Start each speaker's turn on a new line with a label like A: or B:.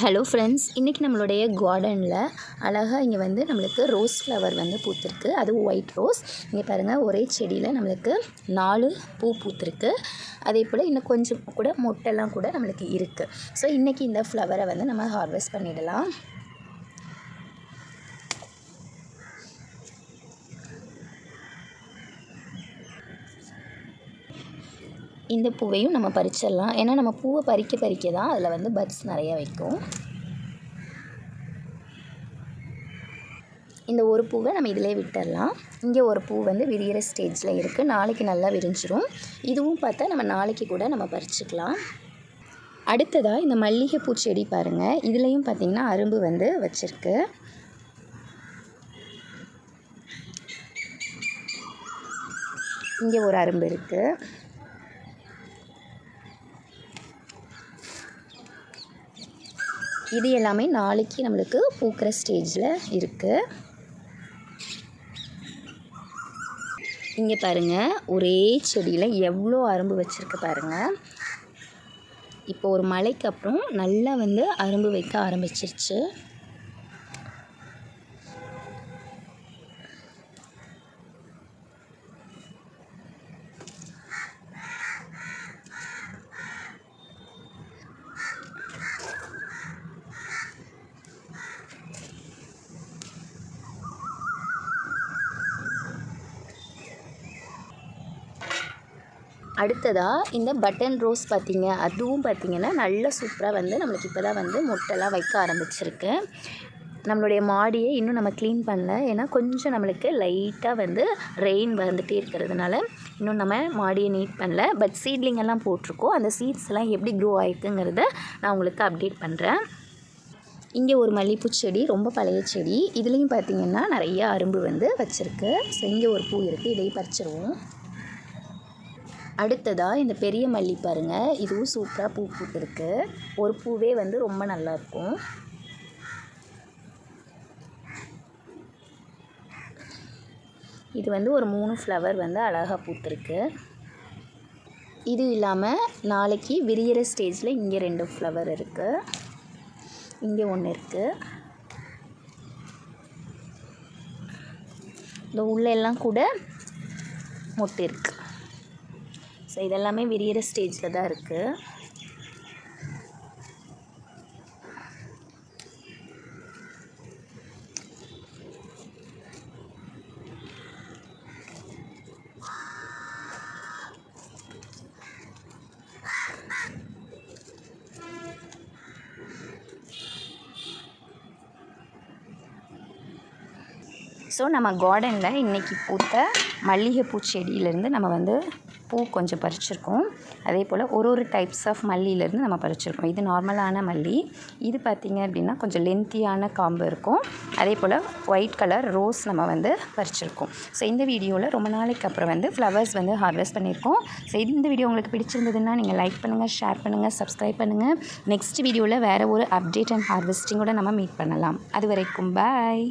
A: Hello friends இன்றைக்கி நம்மளுடைய கார்டனில் அழகாக இங்கே வந்து நம்மளுக்கு ரோஸ் ஃப்ளவர் வந்து பூத்திருக்கு. அதுவும் ஒயிட் ரோஸ் இங்கே பாருங்கள் ஒரே செடியில் நம்மளுக்கு நாலு பூ பூத்திருக்கு. அதே போல் இன்னும் கொஞ்சம் கூட மொட்டெல்லாம் கூட நம்மளுக்கு இருக்குது ஸோ இன்றைக்கி இந்த ஃப்ளவரை வந்து நம்ம ஹார்வெஸ்ட் பண்ணிடலாம். இந்த பூவையும் நம்ம பறிச்சிடலாம். ஏன்னா நம்ம பூவை பறிக்க பறிக்க தான் அதில் வந்து பட்ஸ் நிறைய வைக்கும். இந்த ஒரு பூவை நம்ம இதிலே விட்டுடலாம். இங்கே ஒரு பூ வந்து விரிகிற ஸ்டேஜில் இருக்குது நாளைக்கு நல்லா விரிஞ்சிரும். இதுவும் பார்த்தா நம்ம நாளைக்கு கூட நம்ம பறிச்சுக்கலாம். அடுத்ததாக இந்த மல்லிகைப்பூ செடி பாருங்கள் இதுலேயும் பார்த்திங்கன்னா அரும்பு வந்து வச்சுருக்கு. இங்கே ஒரு அரும்பு இருக்குது இது எல்லாமே நாளைக்கு நம்மளுக்கு பூக்கிற ஸ்டேஜில் இருக்குது இங்கே பாருங்கள் ஒரே செடியில் எவ்வளோ அரும்பு வச்சுருக்கு பாருங்கள் இப்போ ஒரு மழைக்கு அப்புறம் நல்லா வந்து அரும்பு வைக்க ஆரம்பிச்சிருச்சு. அடுத்ததாக இந்த பட்டன் ரோஸ் பார்த்திங்க அதுவும் பார்த்திங்கன்னா நல்ல சூப்பராக வந்து நம்மளுக்கு இப்போ தான் வந்து முட்டைலாம் வைக்க ஆரம்பிச்சிருக்கு. நம்மளுடைய மாடியை இன்னும் நம்ம க்ளீன் பண்ணல. ஏன்னா கொஞ்சம் நம்மளுக்கு லைட்டாக வந்து ரெயின் வந்துகிட்டே இருக்கிறதுனால இன்னும் நம்ம மாடியை நீட் பண்ணல. பட் சீட்லிங் எல்லாம் போட்டிருக்கோம். அந்த சீட்ஸ் எல்லாம் எப்படி க்ரோ ஆயிருக்குங்கிறத நான் உங்களுக்கு அப்டேட் பண்ணுறேன் இங்கே ஒரு மல்லிகைப்பூ செடி ரொம்ப பழைய செடி. இதுலேயும் பார்த்திங்கன்னா நிறைய அரும்பு வந்து வச்சுருக்கு. ஸோ இங்கே ஒரு பூ இருக்குது இதையும் பறிச்சிருவோம். அடுத்ததாக இந்த பெரிய மல்லி பாருங்கள் இதுவும் சூப்பராக பூ பூத்துருக்கு. ஒரு பூவே வந்து ரொம்ப நல்லாயிருக்கும் இது வந்து ஒரு மூணு ஃப்ளவர் வந்து அழகாக பூத்துருக்கு. இது இல்லாமல் நாளைக்கு விரியிற ஸ்டேஜில் இங்கே ரெண்டு ஃப்ளவர் இருக்குது இங்கே ஒன்று இருக்குது இந்த உள்ளெல்லாம் கூட மொட்டு இருக்குது ஸோ இதெல்லாமே விரியிற ஸ்டேஜில் தான் இருக்குது ஸோ நம்ம கார்டனில் இன்றைக்கி பூத்த மல்லிகைப்பூ செடியிலேருந்து நம்ம வந்து பூ கொஞ்சம் பறிச்சிருக்கோம். அதே போல் ஒரு ஒரு டைப்ஸ் ஆஃப் மல்லியிலேருந்து நம்ம பறிச்சிருக்கோம். இது நார்மலான மல்லி. இது பார்த்திங்க அப்படின்னா கொஞ்சம் லென்த்தியான காம்பு இருக்கும். அதே போல் ஒயிட் கலர் ரோஸ் நம்ம வந்து பறிச்சிருக்கோம். ஸோ இந்த வீடியோவில் ரொம்ப நாளைக்கு அப்புறம் வந்து ஃப்ளவர்ஸ் வந்து ஹார்வெஸ்ட் பண்ணியிருக்கோம். ஸோ இந்த வீடியோ உங்களுக்கு பிடிச்சிருந்ததுன்னா நீங்கள் லைக் பண்ணுங்கள் ஷேர் பண்ணுங்கள் சப்ஸ்கிரைப் பண்ணுங்கள் நெக்ஸ்ட் வீடியோவில் வேறு ஒரு அப்டேட் அண்ட் ஹார்வெஸ்டிங்கோட நம்ம மீட் பண்ணலாம். அது வரைக்கும் பாய்